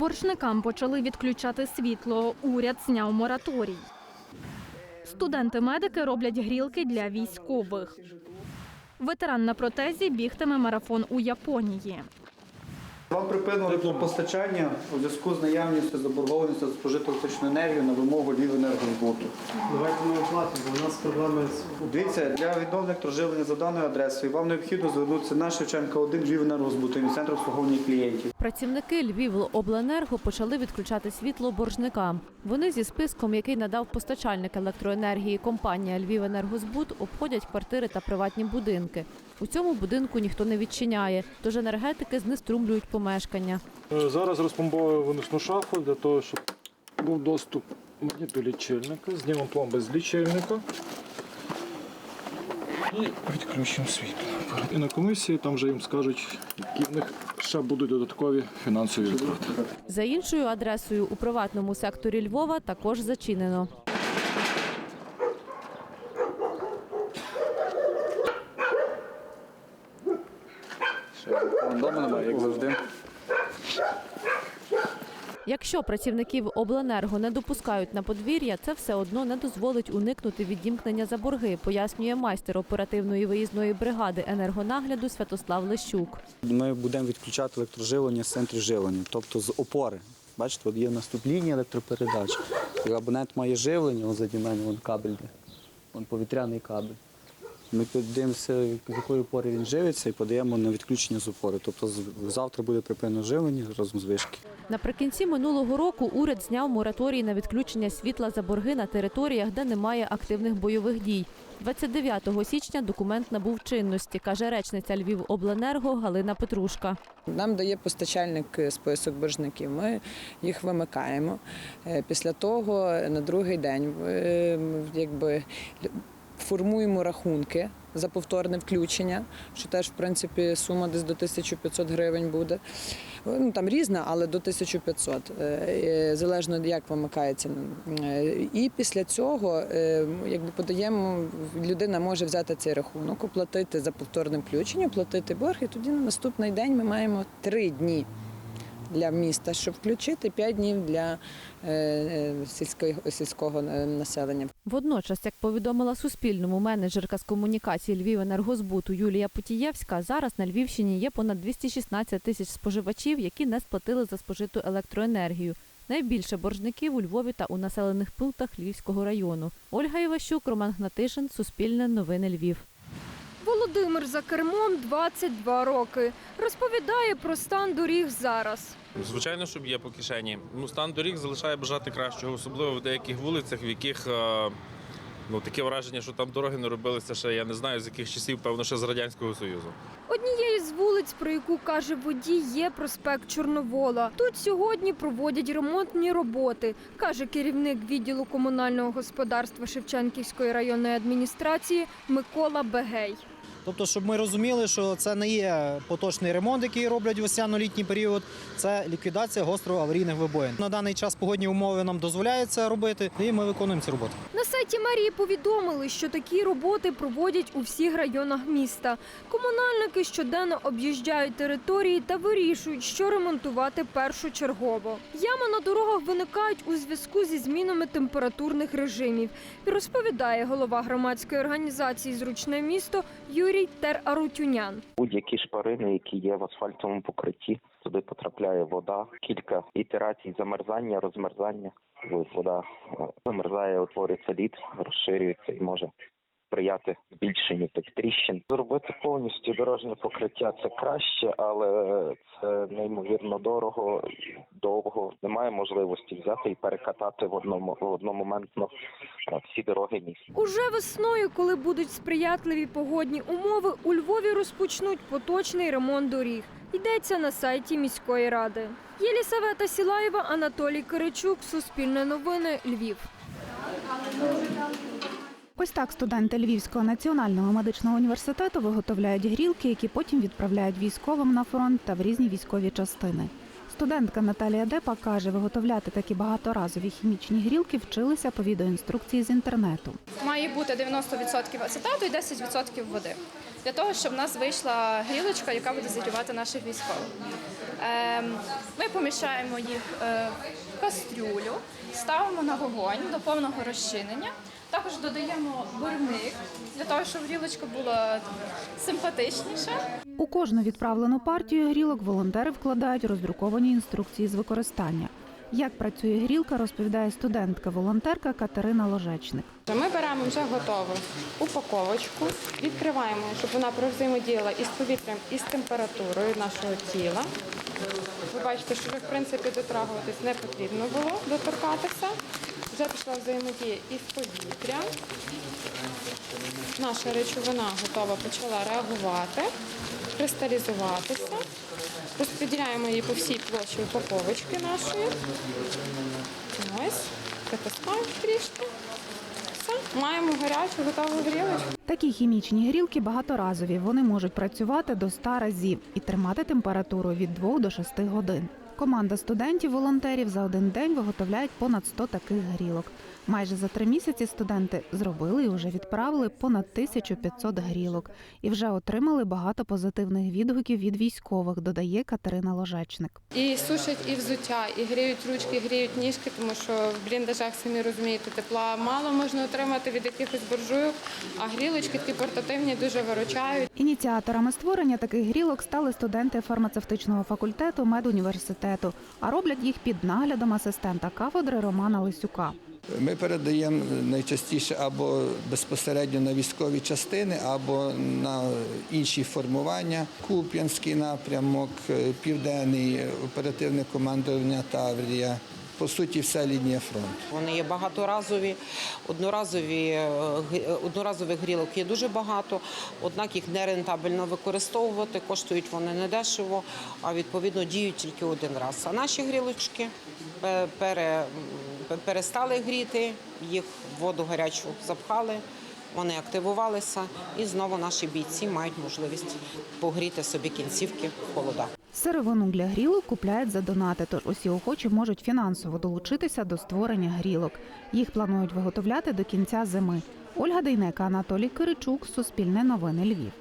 Боржникам почали відключати світло. Уряд зняв мораторій. Студенти-медики роблять грілки для військових. Ветеран на протезі бігтиме марафон у Японії. Вам припинено електропостачання у зв'язку з наявністю заборгованості за спожиту електричну енергію на вимогу Львівенергозбуту. Давайте ми оплатимо, бо у нас проблеми з Дивіться, для відновлення електроживлення за даною адресою вам необхідно звернутися на Шевченка 1 Львівенергозбуту і центр обслуговування клієнтів. Працівники Львівобленерго почали відключати світло боржникам. Вони зі списком, який надав постачальник електроенергії компанія Львівенергозбут, обходять квартири та приватні будинки. У цьому будинку ніхто не відчиняє, тож енергетики знеструмлюють помешкання. Е, Зараз розпломбовую виносну шафу для того, щоб був доступ мені до лічильника. Знімемо пломби з лічильника. І відключимо світло. І на комісії там вже їм скажуть, які в них ще будуть додаткові фінансові витрати. За іншою адресою у приватному секторі Львова також зачинено. Вдома немає, як завжди. Якщо працівників обленерго не допускають на подвір'я, це все одно не дозволить уникнути відімкнення за борги, пояснює майстер оперативної виїзної бригади енергонагляду Святослав Лещук. Ми будемо відключати електроживлення з центрів живлення, тобто з опори. Бачите, от є в нас тут лінія електропередач. Абонент має живлення, ось заді мене вон кабель, де. Вон повітряний кабель. Ми подивимося, з якої опори він живиться, і подаємо на відключення з опори. Тобто з- завтра буде припинено живлення разом з вишки. Наприкінці минулого року уряд зняв мораторій на відключення світла за борги на територіях, де немає активних бойових дій. 29 січня документ набув чинності, каже речниця Львівобленерго Галина Петрушка. Нам дає постачальник список боржників. Ми їх вимикаємо. Е, Після того на другий день е, якби формуємо рахунки за повторне включення, що теж в принципі сума десь до 1500 гривень буде. Ну там різна, але до 1500, е, е, залежно як вимикається. Е, І після цього якби подаємо, людина може взяти цей рахунок, оплатити за повторне включення, оплатити борг, і тоді на наступний день ми маємо три дні для міста, щоб включити, п'ять днів для е, е, сільського, сільського е, населення. Водночас, як повідомила Суспільному менеджерка з комунікації Львівенергозбуту Юлія Путієвська, зараз на Львівщині є понад 216 тисяч споживачів, які не сплатили за спожиту електроенергію. Найбільше боржників у Львові та у населених пунктах Львівського району. Ольга Іващук, Роман Гнатишин, Суспільне новини Львів. Володимир за кермом 22 роки. Розповідає про стан доріг зараз. Звичайно, щоб є по кишені. Ну, стан доріг залишає бажати кращого, особливо в деяких вулицях, в яких е, ну, таке враження, що там дороги не робилися ще, я не знаю, з яких часів, певно, ще з Радянського Союзу. Однією з вулиць, про яку каже водій, є проспект Чорновола. Тут сьогодні проводять ремонтні роботи, каже керівник відділу комунального господарства Шевченківської районної адміністрації Микола Бегей. Тобто, щоб ми розуміли, що це не є поточний ремонт, який роблять в осяно-літній період, це ліквідація гостроаварійних вибоїн. На даний час погодні умови нам дозволяють це робити, і ми виконуємо ці роботи. Сайті мерії повідомили, що такі роботи проводять у всіх районах міста. Комунальники щоденно об'їжджають території та вирішують, що ремонтувати першочергово. Ями на дорогах виникають у зв'язку зі змінами температурних режимів. Розповідає голова громадської організації Зручне місто Юрій Тер-Арутюнян. Будь-які шпарини, які є в асфальтовому покритті, туди потрапляє вода. Кілька ітерацій замерзання, розмерзання. Вода е, замерзає, утворюється лід, розширюється і може сприяти збільшенню тих тріщин. Зробити повністю дорожнє покриття це краще, але це неймовірно дорого, довго. Немає можливості взяти і перекатати в одному одномоментно е, всі дороги міста. Уже весною, коли будуть сприятливі погодні умови, у Львові розпочнуть поточний ремонт доріг. Йдеться на сайті міської ради. Єлісавета Сілаєва, Анатолій Киричук, Суспільне новини, Львів. Ось так студенти Львівського національного медичного університету виготовляють грілки, які потім відправляють військовим на фронт та в різні військові частини. Студентка Наталія Депа каже, виготовляти такі багаторазові хімічні грілки вчилися по відеоінструкції з інтернету. Має бути 90% ацетату і 10% води. Для того, щоб в нас вийшла грілочка, яка буде зігрівати наших військових. Ем, Ми поміщаємо їх е, в кастрюлю, ставимо на вогонь до повного розчинення. Також додаємо бурник для того, щоб грілочка була симпатичніша. У кожну відправлену партію грілок волонтери вкладають роздруковані інструкції з використання. Як працює грілка, розповідає студентка-волонтерка Катерина Ложечник. Ми беремо вже готову упаковочку, відкриваємо, щоб вона провзаємодіяла із повітрям і з температурою нашого тіла. Ви бачите, що вже в принципі дотрагуватись не потрібно було доторкатися. Вже пішла взаємодія із повітрям. Наша речовина готова почала реагувати, кристалізуватися. Розподіляємо її по всій площі упаковочки нашої. Ось, притискаємо трішки. Маємо гарячу готову грілочку. Такі хімічні грілки багаторазові. Вони можуть працювати до 100 разів і тримати температуру від 2 до 6 годин. Команда студентів-волонтерів за один день виготовляють понад 100 таких грілок. Майже за три місяці студенти зробили і вже відправили понад 1500 грілок і вже отримали багато позитивних відгуків від військових, додає Катерина Ложечник. І сушать і взуття, і гріють ручки, і гріють ніжки, тому що в бліндажах самі розумієте, тепла мало можна отримати від якихось буржуйок, а грілочки такі портативні дуже виручають. Ініціаторами створення таких грілок стали студенти фармацевтичного факультету медуніверситету, а роблять їх під наглядом асистента кафедри Романа Лисюка. Ми передаємо найчастіше або безпосередньо на військові частини, або на інші формування. Куп'янський напрямок, е, південний оперативне командування Таврія. По суті, вся лінія фронту. Вони є багаторазові, одноразові е, е, одноразових грілок є дуже багато, однак їх нерентабельно використовувати, коштують вони недешево, а відповідно діють тільки один раз. А наші грілочки е, пере, перестали гріти, їх в воду гарячу запхали. Вони активувалися, і знову наші бійці мають можливість погріти собі кінцівки в холодах. Сировину для грілок купляють за донати, тож усі охочі можуть фінансово долучитися до створення грілок. Їх планують виготовляти до кінця зими. Ольга Дейнека, Анатолій Киричук, Суспільне новини Львів.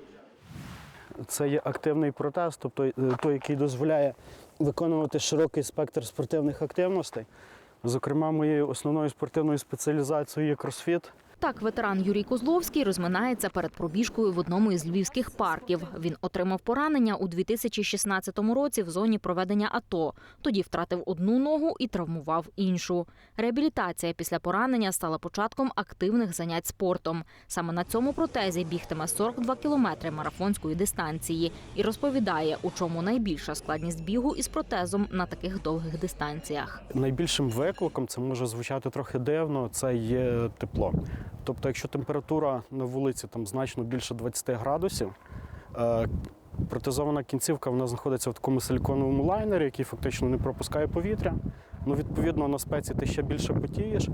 Це є активний протез, тобто е, той, який дозволяє виконувати широкий спектр спортивних активностей. Зокрема, моєю основною спортивною спеціалізацією є кросфіт. Так, ветеран Юрій Козловський розминається перед пробіжкою в одному із львівських парків. Він отримав поранення у 2016 році в зоні проведення АТО. Тоді втратив одну ногу і травмував іншу. Реабілітація після поранення стала початком активних занять спортом. Саме на цьому протезі бігтиме 42 кілометри марафонської дистанції і розповідає, у чому найбільша складність бігу із протезом на таких довгих дистанціях. Найбільшим викликом це може звучати трохи дивно. Це є тепло. Тобто, якщо температура на вулиці там значно більше 20 градусів, е, протезована кінцівка вона знаходиться в такому силіконовому лайнері, який фактично не пропускає повітря. Ну, відповідно, на спеці ти ще більше потієш,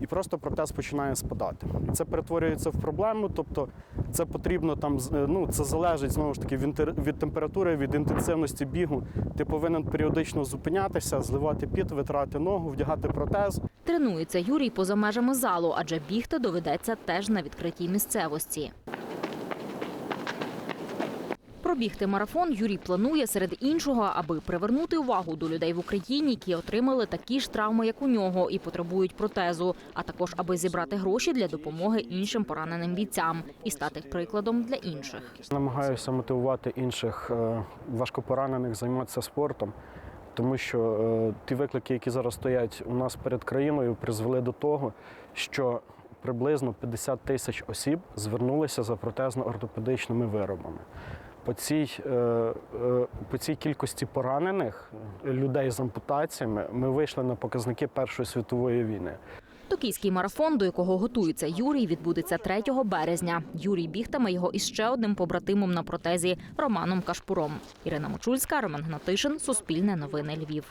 і просто протез починає спадати. Це перетворюється в проблему. Тобто, це потрібно там е, ну це залежить знову ж таки від, температури, від інтенсивності бігу. Ти повинен періодично зупинятися, зливати піт, витирати ногу, вдягати протез. Тренується Юрій поза межами залу, адже бігти доведеться теж на відкритій місцевості. Пробігти марафон Юрій планує серед іншого, аби привернути увагу до людей в Україні, які отримали такі ж травми, як у нього, і потребують протезу, а також аби зібрати гроші для допомоги іншим пораненим бійцям і стати прикладом для інших. Намагаюся мотивувати інших е, важкопоранених займатися спортом, тому що е, ті виклики, які зараз стоять у нас перед країною, призвели до того, що приблизно 50 тисяч осіб звернулися за протезно-ортопедичними виробами. По цій, е, е, по цій кількості поранених е, людей з ампутаціями ми вийшли на показники Першої світової війни. Токійський марафон, до якого готується Юрій, відбудеться 3 березня. Юрій бігтиме його із ще одним побратимом на протезі Романом Кашпуром. Ірина Мочульська, Роман Гнатишин, Суспільне новини Львів.